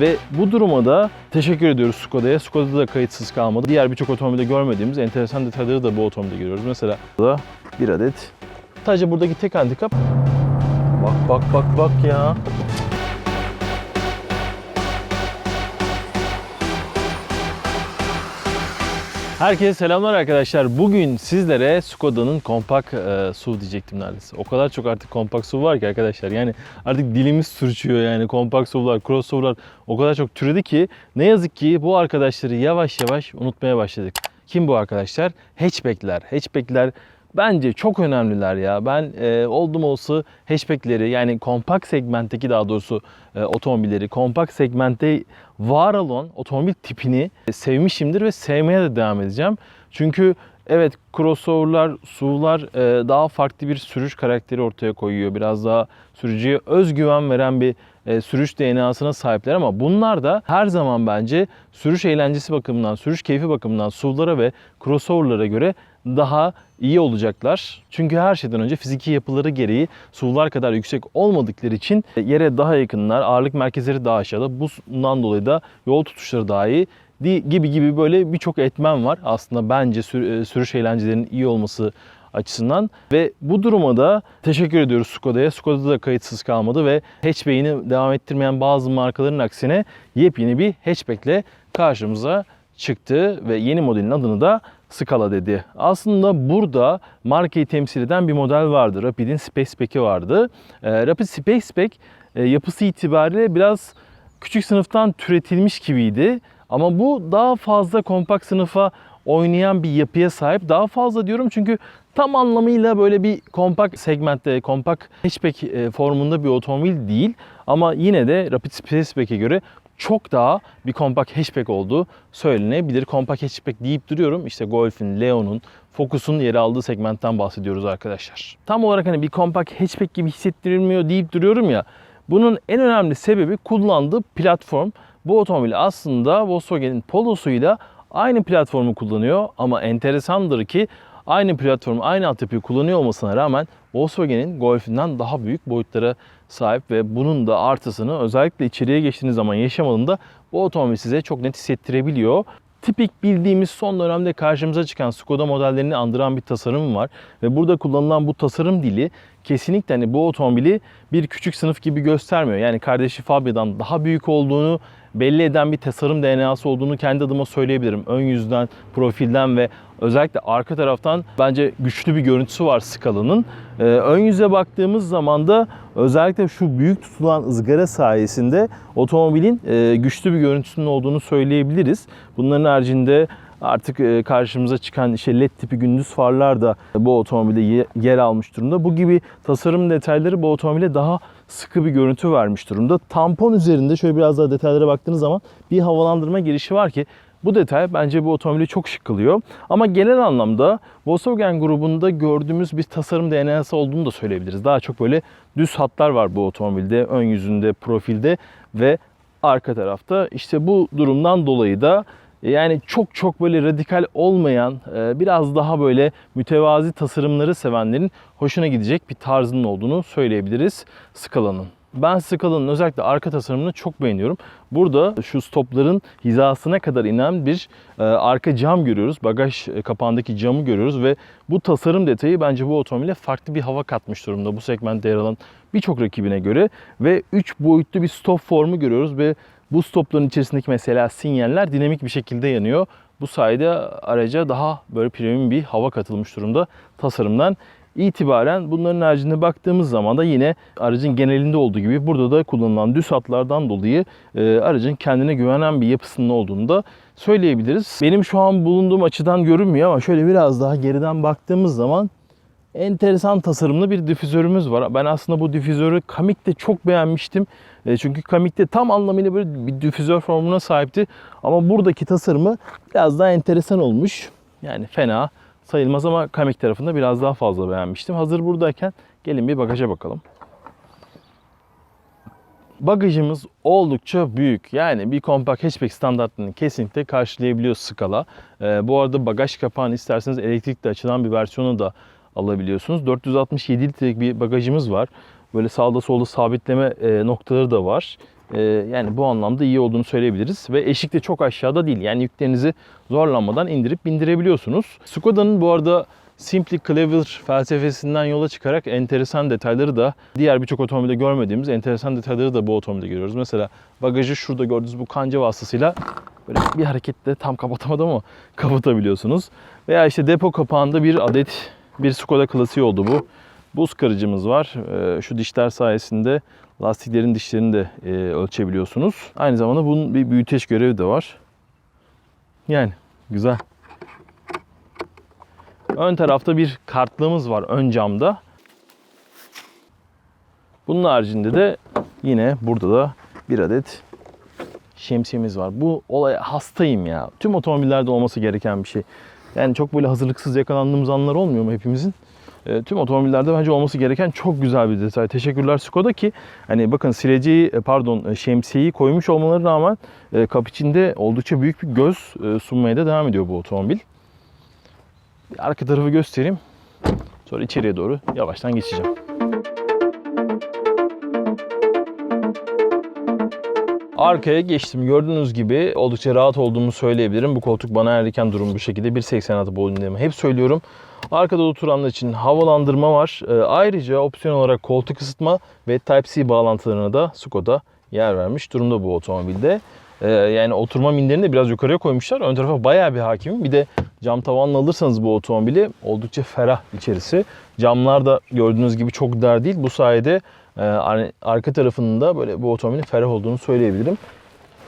Ve bu duruma da teşekkür ediyoruz Skoda'ya. Skoda'da da kayıtsız kalmadı. Diğer birçok otomobilde görmediğimiz enteresan detayları da bu otomobilde görüyoruz. Mesela da bir adet. Sadece buradaki tek handikap. Bak bak bak bak ya. Herkese selamlar arkadaşlar. Bugün sizlere Skoda'nın kompakt e, SUV diyecektim neredeyse. O kadar çok artık kompakt SUV var ki arkadaşlar. Yani artık dilimiz sürçüyor yani kompakt SUV'lar, crossover'lar o kadar çok türedi ki ne yazık ki bu arkadaşları yavaş yavaş unutmaya başladık. Kim bu arkadaşlar? Hatchback'ler. Hatchback'ler bence çok önemliler ya. Ben e, oldum olsa hatchback'leri yani kompakt segmentteki daha doğrusu e, otomobilleri, kompakt segmentte var olan otomobil tipini sevmişimdir ve sevmeye de devam edeceğim. Çünkü evet crossover'lar, SUV'lar e, daha farklı bir sürüş karakteri ortaya koyuyor. Biraz daha sürücüye özgüven veren bir e, sürüş DNA'sına sahipler ama bunlar da her zaman bence sürüş eğlencesi bakımından, sürüş keyfi bakımından SUV'lara ve crossover'lara göre daha iyi olacaklar. Çünkü her şeyden önce fiziki yapıları gereği SUV'lar kadar yüksek olmadıkları için yere daha yakınlar, ağırlık merkezleri daha aşağıda. Bundan dolayı da yol tutuşları daha iyi gibi gibi böyle birçok etmen var aslında bence e, sürüş eğlencelerinin iyi olması açısından ve bu duruma da teşekkür ediyoruz Skoda'ya. Skoda'da da kayıtsız kalmadı ve hatchback'ini devam ettirmeyen bazı markaların aksine yepyeni bir hatchback'le karşımıza çıktı ve yeni modelin adını da Scala dedi. Aslında burada markayı temsil eden bir model vardı. Rapid'in Spaceback'i vardı. Ee, Rapid Spaceback e, yapısı itibariyle biraz küçük sınıftan türetilmiş gibiydi. Ama bu daha fazla kompakt sınıfa oynayan bir yapıya sahip. Daha fazla diyorum çünkü tam anlamıyla böyle bir kompakt segmentte, kompakt hatchback e, formunda bir otomobil değil. Ama yine de Rapid Spaceback'e göre çok daha bir kompakt hatchback olduğu söylenebilir. Kompakt hatchback deyip duruyorum. İşte Golf'in, Leon'un, Focus'un yer aldığı segmentten bahsediyoruz arkadaşlar. Tam olarak hani bir kompakt hatchback gibi hissettirilmiyor deyip duruyorum ya. Bunun en önemli sebebi kullandığı platform. Bu otomobil aslında Volkswagen'in Polo'suyla aynı platformu kullanıyor ama enteresandır ki aynı platformu, aynı altyapıyı kullanıyor olmasına rağmen Volkswagen'in Golf'inden daha büyük boyutlara sahip ve bunun da artısını özellikle içeriye geçtiğiniz zaman yaşamadığında bu otomobil size çok net hissettirebiliyor. Tipik bildiğimiz son dönemde karşımıza çıkan Skoda modellerini andıran bir tasarım var ve burada kullanılan bu tasarım dili kesinlikle hani bu otomobili bir küçük sınıf gibi göstermiyor. Yani kardeşi Fabia'dan daha büyük olduğunu belli eden bir tasarım DNA'sı olduğunu kendi adıma söyleyebilirim. Ön yüzden, profilden ve özellikle arka taraftan bence güçlü bir görüntüsü var Scala'nın. Ee, ön yüze baktığımız zaman da özellikle şu büyük tutulan ızgara sayesinde otomobilin e, güçlü bir görüntüsünün olduğunu söyleyebiliriz. Bunların haricinde artık e, karşımıza çıkan işte led tipi gündüz farlar da bu otomobilde ye- yer almış durumda. Bu gibi tasarım detayları bu otomobile daha sıkı bir görüntü vermiş durumda. Tampon üzerinde şöyle biraz daha detaylara baktığınız zaman bir havalandırma girişi var ki bu detay bence bu otomobili çok şık kılıyor. Ama genel anlamda Volkswagen grubunda gördüğümüz bir tasarım DNA'sı olduğunu da söyleyebiliriz. Daha çok böyle düz hatlar var bu otomobilde. Ön yüzünde, profilde ve arka tarafta. İşte bu durumdan dolayı da yani çok çok böyle radikal olmayan, e, biraz daha böyle mütevazi tasarımları sevenlerin hoşuna gidecek bir tarzının olduğunu söyleyebiliriz Scala'nın. Ben Scala'nın özellikle arka tasarımını çok beğeniyorum. Burada şu stopların hizasına kadar inen bir e, arka cam görüyoruz. Bagaj e, kapağındaki camı görüyoruz ve bu tasarım detayı bence bu otomobile farklı bir hava katmış durumda bu segmentte yer alan birçok rakibine göre ve 3 boyutlu bir stop formu görüyoruz ve bu stopların içerisindeki mesela sinyaller dinamik bir şekilde yanıyor. Bu sayede araca daha böyle premium bir hava katılmış durumda tasarımdan itibaren bunların haricinde baktığımız zaman da yine aracın genelinde olduğu gibi burada da kullanılan düz hatlardan dolayı e, aracın kendine güvenen bir yapısının olduğunu da söyleyebiliriz. Benim şu an bulunduğum açıdan görünmüyor ama şöyle biraz daha geriden baktığımız zaman enteresan tasarımlı bir difüzörümüz var. Ben aslında bu difüzörü Kamik'te çok beğenmiştim. E, Çünkü Kamik'te tam anlamıyla böyle bir difüzör formuna sahipti. Ama buradaki tasarımı biraz daha enteresan olmuş. Yani fena sayılmaz ama Kamik tarafında biraz daha fazla beğenmiştim. Hazır buradayken gelin bir bagaja bakalım. Bagajımız oldukça büyük. Yani bir kompakt hatchback standartlarını kesinlikle karşılayabiliyor skala. Ee, bu arada bagaj kapağını isterseniz elektrikle açılan bir versiyonu da alabiliyorsunuz. 467 litrelik bir bagajımız var. Böyle sağda solda sabitleme e, noktaları da var. Ee, yani bu anlamda iyi olduğunu söyleyebiliriz. Ve eşik de çok aşağıda değil. Yani yüklerinizi zorlanmadan indirip bindirebiliyorsunuz. Skoda'nın bu arada Simply Clever felsefesinden yola çıkarak enteresan detayları da diğer birçok otomobilde görmediğimiz enteresan detayları da bu otomobilde görüyoruz. Mesela bagajı şurada gördüğünüz bu kanca vasıtasıyla böyle bir hareketle tam kapatamadım ama kapatabiliyorsunuz. Veya işte depo kapağında bir adet bir Skoda klasiği oldu bu. Buz kırıcımız var. Ee, Şu dişler sayesinde lastiklerin dişlerini de e, ölçebiliyorsunuz. Aynı zamanda bunun bir büyüteç görevi de var. Yani güzel. Ön tarafta bir kartlığımız var ön camda. Bunun haricinde de yine burada da bir adet şemsiyemiz var. Bu olaya hastayım ya. Tüm otomobillerde olması gereken bir şey. Yani çok böyle hazırlıksız yakalandığımız anlar olmuyor mu hepimizin? E, tüm otomobillerde bence olması gereken çok güzel bir detay. Teşekkürler Skoda ki hani bakın sileceği e, pardon e, şemsiyeyi koymuş olmalarına rağmen kap içinde oldukça büyük bir göz sunmaya da devam ediyor bu otomobil. Bir arka tarafı göstereyim. Sonra içeriye doğru yavaştan geçeceğim. Arkaya geçtim. Gördüğünüz gibi oldukça rahat olduğumu söyleyebilirim. Bu koltuk bana erken durum bu şekilde 1.86 boyundayım. Hep söylüyorum. Arkada oturanlar için havalandırma var. Ee, ayrıca opsiyon olarak koltuk ısıtma ve Type-C bağlantılarına da Skoda yer vermiş durumda bu otomobilde. Ee, yani oturma minderini de biraz yukarıya koymuşlar. Ön tarafa bayağı bir hakimim. Bir de cam tavanla alırsanız bu otomobili oldukça ferah içerisi. Camlar da gördüğünüz gibi çok dar değil. Bu sayede e, arka tarafının da böyle bu otomobilin ferah olduğunu söyleyebilirim.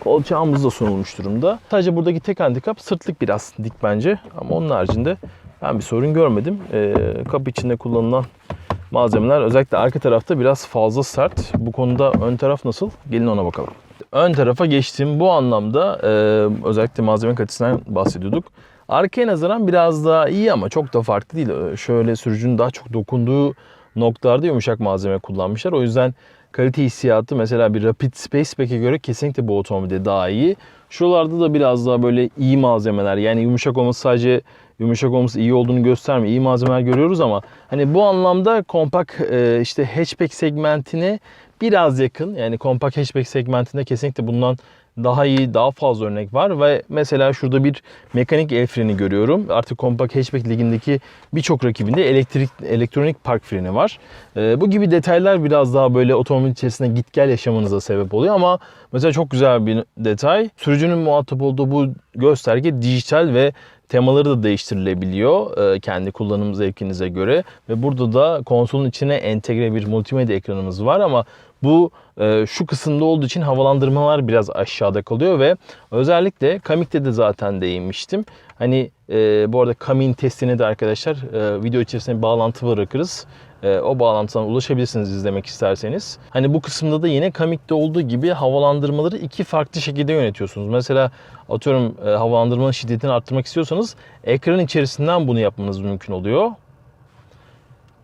Kolçağımız da sunulmuş durumda. Sadece buradaki tek handikap sırtlık biraz dik bence. Ama onun haricinde ben bir sorun görmedim. Ee, kapı içinde kullanılan malzemeler özellikle arka tarafta biraz fazla sert. Bu konuda ön taraf nasıl? Gelin ona bakalım. Ön tarafa geçtim. Bu anlamda e, özellikle malzeme kalitesinden bahsediyorduk. Arkaya nazaran biraz daha iyi ama çok da farklı değil. Ee, Şöyle sürücünün daha çok dokunduğu noktalarda yumuşak malzeme kullanmışlar. O yüzden kalite hissiyatı mesela bir Rapid Spaceback'e göre kesinlikle bu otomobilde daha iyi. Şuralarda da biraz daha böyle iyi malzemeler yani yumuşak olması sadece yumuşak olması iyi olduğunu göstermiyor. İyi malzemeler görüyoruz ama hani bu anlamda kompak e, işte hatchback segmentine biraz yakın. Yani kompak hatchback segmentinde kesinlikle bundan daha iyi, daha fazla örnek var ve mesela şurada bir mekanik el freni görüyorum. Artık kompakt hatchback ligindeki birçok rakibinde elektrik elektronik park freni var. Ee, bu gibi detaylar biraz daha böyle otomobil içerisinde git gel yaşamanıza sebep oluyor ama mesela çok güzel bir detay. Sürücünün muhatap olduğu bu gösterge dijital ve temaları da değiştirilebiliyor e, kendi kullanım zevkinize göre ve burada da konsolun içine entegre bir multimedya ekranımız var ama bu e, şu kısımda olduğu için havalandırmalar biraz aşağıda kalıyor ve özellikle Kamik'te de zaten değinmiştim. Hani e, bu arada Kamin testine de arkadaşlar e, video içerisinde bağlantı bırakırız. E, o bağlantıdan ulaşabilirsiniz izlemek isterseniz. Hani bu kısımda da yine Kamik'te olduğu gibi havalandırmaları iki farklı şekilde yönetiyorsunuz. Mesela atıyorum e, havalandırmanın şiddetini arttırmak istiyorsanız ekran içerisinden bunu yapmanız mümkün oluyor.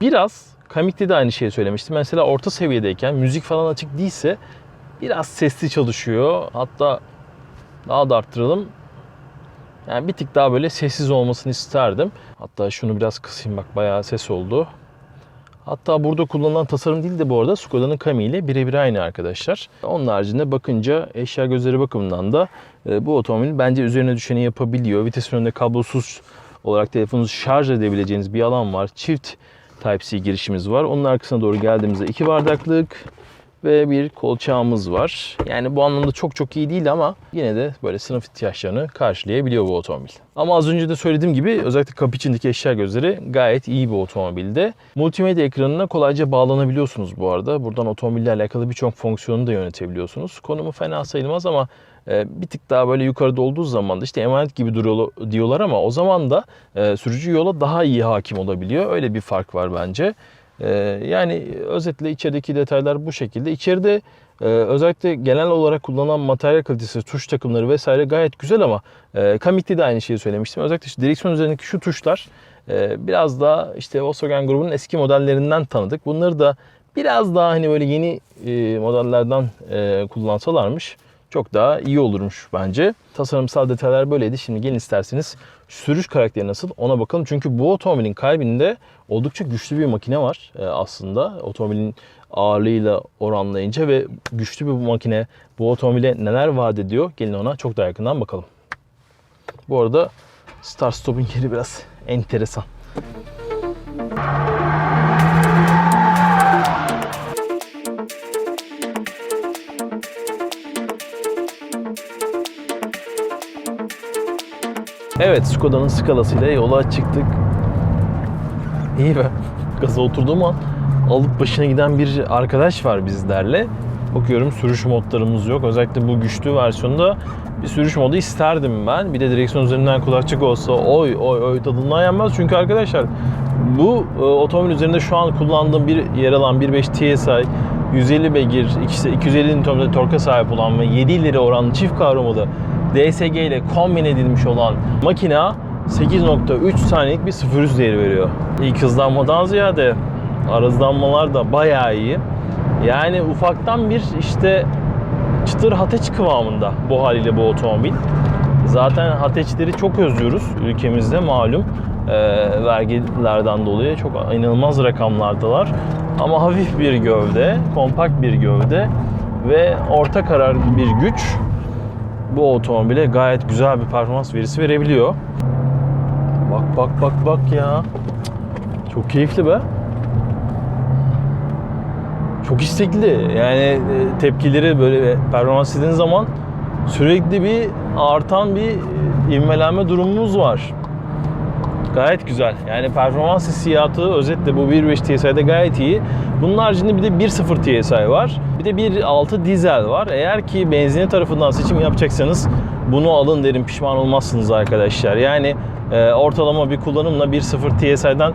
Biraz Kamik'te de aynı şeyi söylemiştim. Mesela orta seviyedeyken müzik falan açık değilse biraz sesli çalışıyor. Hatta daha da arttıralım. Yani bir tık daha böyle sessiz olmasını isterdim. Hatta şunu biraz kısayım bak bayağı ses oldu. Hatta burada kullanılan tasarım değil de bu arada Skoda'nın Kami ile birebir aynı arkadaşlar. Onun haricinde bakınca eşya gözleri bakımından da e, bu otomobil bence üzerine düşeni yapabiliyor. Vites önünde kablosuz olarak telefonunuzu şarj edebileceğiniz bir alan var. Çift Type-C girişimiz var. Onun arkasına doğru geldiğimizde iki bardaklık ve bir kolçağımız var. Yani bu anlamda çok çok iyi değil ama yine de böyle sınıf ihtiyaçlarını karşılayabiliyor bu otomobil. Ama az önce de söylediğim gibi özellikle kapı içindeki eşya gözleri gayet iyi bir otomobilde. Multimedya ekranına kolayca bağlanabiliyorsunuz bu arada. Buradan otomobille alakalı birçok fonksiyonu da yönetebiliyorsunuz. Konumu fena sayılmaz ama e, bir tık daha böyle yukarıda olduğu zaman da işte emanet gibi duruyor diyorlar ama o zaman da e, sürücü yola daha iyi hakim olabiliyor. Öyle bir fark var bence. Ee, yani özetle içerideki detaylar bu şekilde. İçeride e, özellikle genel olarak kullanılan materyal kalitesi, tuş takımları vesaire gayet güzel ama e, de aynı şeyi söylemiştim. Özellikle işte direksiyon üzerindeki şu tuşlar e, biraz daha işte Volkswagen grubunun eski modellerinden tanıdık. Bunları da biraz daha hani böyle yeni e, modellerden e, kullansalarmış çok daha iyi olurmuş bence. Tasarımsal detaylar böyleydi. Şimdi gelin isterseniz sürüş karakteri nasıl ona bakalım. Çünkü bu otomobilin kalbinde oldukça güçlü bir makine var e, aslında. Otomobilin ağırlığıyla oranlayınca ve güçlü bir makine bu otomobile neler vaat ediyor? Gelin ona çok daha yakından bakalım. Bu arada start stop'un yeri biraz enteresan. Evet Skoda'nın skalasıyla yola çıktık. İyi be. Gaza oturduğum an alıp başına giden bir arkadaş var bizlerle. Bakıyorum sürüş modlarımız yok. Özellikle bu güçlü versiyonda bir sürüş modu isterdim ben. Bir de direksiyon üzerinden kulakçık olsa oy oy oy tadından yenmez. Çünkü arkadaşlar bu e, otomobil üzerinde şu an kullandığım bir yer alan 1.5 TSI 150 beygir, ikisi 250 Nm torka sahip olan ve 7 ileri oranlı çift kavramlı DSG ile kombin edilmiş olan makina 8.3 saniyelik bir 0 100 değeri veriyor. İlk hızlanmadan ziyade arızlanmalar da bayağı iyi. Yani ufaktan bir işte çıtır hateç kıvamında bu haliyle bu otomobil. Zaten hateçleri çok özlüyoruz ülkemizde malum. Ee, vergilerden dolayı çok inanılmaz rakamlardalar. Ama hafif bir gövde, kompakt bir gövde ve orta karar bir güç bu otomobile gayet güzel bir performans verisi verebiliyor. Bak bak bak bak ya. Çok keyifli be. Çok istekli. Yani e, tepkileri böyle performans istediğiniz zaman sürekli bir artan bir e, ivmelenme durumumuz var. Gayet güzel. Yani performans hissiyatı özetle bu 1.5 TSI'de gayet iyi. Bunun haricinde bir de 1.0 TSI var. Bir de 1.6 dizel var. Eğer ki benzini tarafından seçim yapacaksanız bunu alın derim pişman olmazsınız arkadaşlar. Yani e, ortalama bir kullanımla 1.0 TSI'den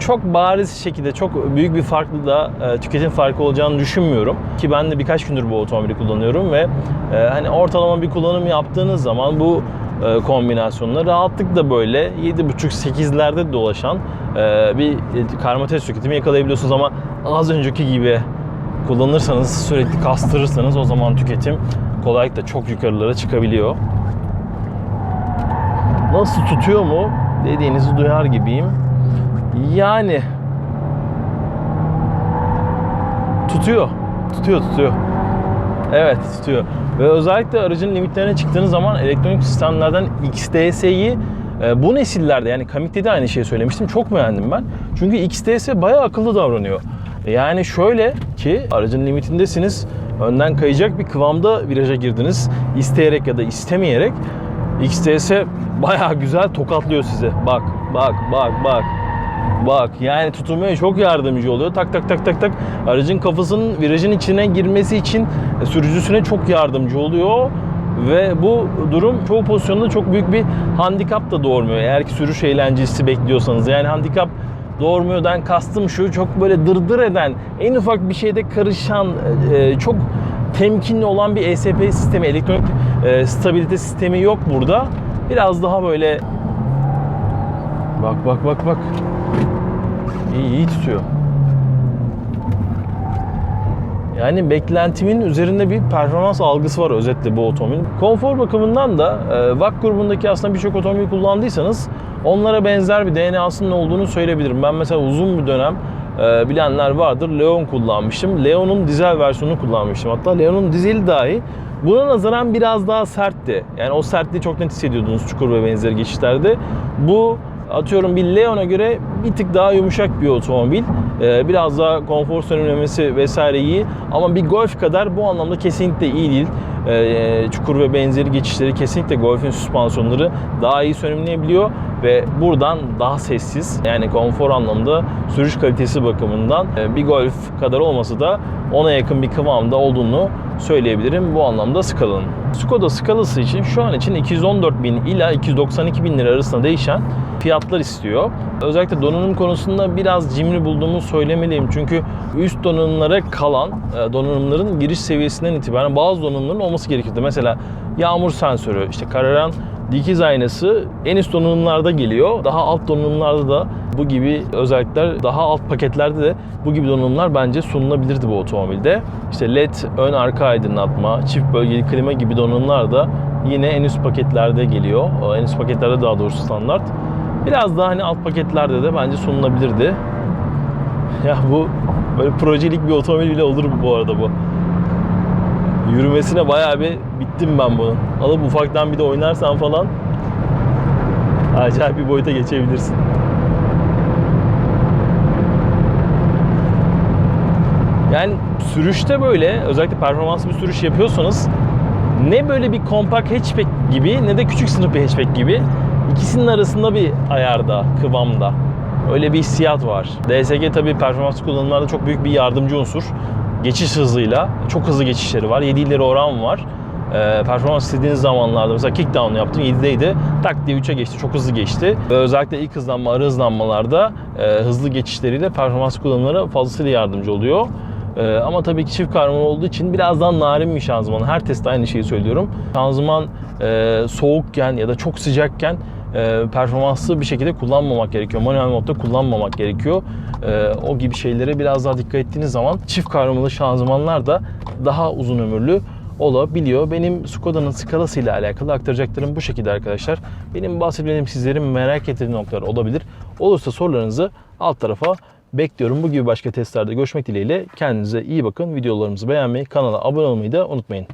çok bariz şekilde çok büyük bir farklı da e, tüketim farkı olacağını düşünmüyorum. Ki ben de birkaç gündür bu otomobili kullanıyorum ve e, hani ortalama bir kullanım yaptığınız zaman bu kombinasyonla rahatlıkla böyle 7.5-8'lerde dolaşan e, bir karma test tüketimi yakalayabiliyorsunuz ama az önceki gibi kullanırsanız sürekli kastırırsanız o zaman tüketim kolaylıkla çok yukarılara çıkabiliyor. Nasıl tutuyor mu dediğinizi duyar gibiyim. Yani tutuyor. Tutuyor, tutuyor. Evet, tutuyor. Ve özellikle aracın limitlerine çıktığınız zaman elektronik sistemlerden XDS'yi e, bu nesillerde yani Kamik'te de aynı şeyi söylemiştim. Çok beğendim ben. Çünkü XDS bayağı akıllı davranıyor. Yani şöyle ki aracın limitindesiniz. Önden kayacak bir kıvamda viraja girdiniz. isteyerek ya da istemeyerek. XDS bayağı güzel tokatlıyor size. Bak, bak, bak, bak. Bak yani tutunmaya çok yardımcı oluyor. Tak tak tak tak tak aracın kafasının virajın içine girmesi için e, sürücüsüne çok yardımcı oluyor. Ve bu durum çoğu pozisyonda çok büyük bir handikap da doğurmuyor. Eğer ki sürüş eğlencesi bekliyorsanız. Yani handikap doğurmuyordan kastım şu çok böyle dırdır eden en ufak bir şeyde karışan e, çok temkinli olan bir ESP sistemi, elektronik e, stabilite sistemi yok burada. Biraz daha böyle bak bak bak bak İyi, iyi tutuyor. Yani beklentimin üzerinde bir performans algısı var özetle bu otomobil. Konfor bakımından da e, VAK grubundaki aslında birçok otomobil kullandıysanız onlara benzer bir DNA'sının olduğunu söyleyebilirim. Ben mesela uzun bir dönem e, bilenler vardır Leon kullanmıştım. Leon'un dizel versiyonunu kullanmıştım. Hatta Leon'un dizeli dahi buna nazaran biraz daha sertti. Yani o sertliği çok net hissediyordunuz çukur ve benzeri geçişlerde. Bu atıyorum bir Leon'a göre bir tık daha yumuşak bir otomobil. Ee, biraz daha konfor sönümlemesi vesaire iyi. Ama bir Golf kadar bu anlamda kesinlikle iyi değil. Ee, çukur ve benzeri geçişleri kesinlikle Golf'in süspansiyonları daha iyi sönümleyebiliyor ve buradan daha sessiz yani konfor anlamda sürüş kalitesi bakımından e, bir Golf kadar olmasa da ona yakın bir kıvamda olduğunu söyleyebilirim bu anlamda Scala'nın. Skoda Scala'sı için şu an için 214 bin ila 292 bin lira arasında değişen fiyatlar istiyor. Özellikle donanım konusunda biraz cimri bulduğumu söylemeliyim. Çünkü üst donanımlara kalan e, donanımların giriş seviyesinden itibaren bazı donanımların olması gerekirdi. Mesela yağmur sensörü, işte kararan dikiz aynası en üst donanımlarda geliyor. Daha alt donanımlarda da bu gibi özellikler daha alt paketlerde de bu gibi donanımlar bence sunulabilirdi bu otomobilde. İşte led ön arka aydınlatma, çift bölgeli klima gibi donanımlar da yine en üst paketlerde geliyor. Ee, En üst paketlerde daha doğrusu standart. Biraz daha hani alt paketlerde de bence sunulabilirdi. Ya bu böyle projelik bir otomobil bile olur bu arada bu. Yürümesine bayağı bir bittim ben bunun. Alıp ufaktan bir de oynarsan falan acayip bir boyuta geçebilirsin. Yani sürüşte böyle özellikle performanslı bir sürüş yapıyorsanız ne böyle bir kompakt hatchback gibi ne de küçük sınıf bir hatchback gibi ikisinin arasında bir ayarda, kıvamda. Öyle bir hissiyat var. DSG tabii performans kullanımlarda çok büyük bir yardımcı unsur. Geçiş hızıyla, çok hızlı geçişleri var. 7 ileri oran var. Ee, performans istediğiniz zamanlarda mesela kickdown yaptım 7'deydi. Tak diye 3'e geçti. Çok hızlı geçti. Ve özellikle ilk hızlanma, ara hızlanmalarda e, hızlı geçişleriyle performans kullanımlara fazlasıyla yardımcı oluyor. Ee, ama tabii ki çift karman olduğu için biraz daha narin bir şanzıman. Her testte aynı şeyi söylüyorum. Şanzıman e, soğukken ya da çok sıcakken e, performanslı bir şekilde kullanmamak gerekiyor. Manuel modda kullanmamak gerekiyor. E, o gibi şeylere biraz daha dikkat ettiğiniz zaman çift karmalı şanzımanlar da daha uzun ömürlü olabiliyor. Benim Skoda'nın skalasıyla alakalı aktaracaklarım bu şekilde arkadaşlar. Benim bahsettiğim sizlerin merak ettiği noktalar olabilir. Olursa sorularınızı alt tarafa bekliyorum. Bu gibi başka testlerde görüşmek dileğiyle. Kendinize iyi bakın. Videolarımızı beğenmeyi, kanala abone olmayı da unutmayın.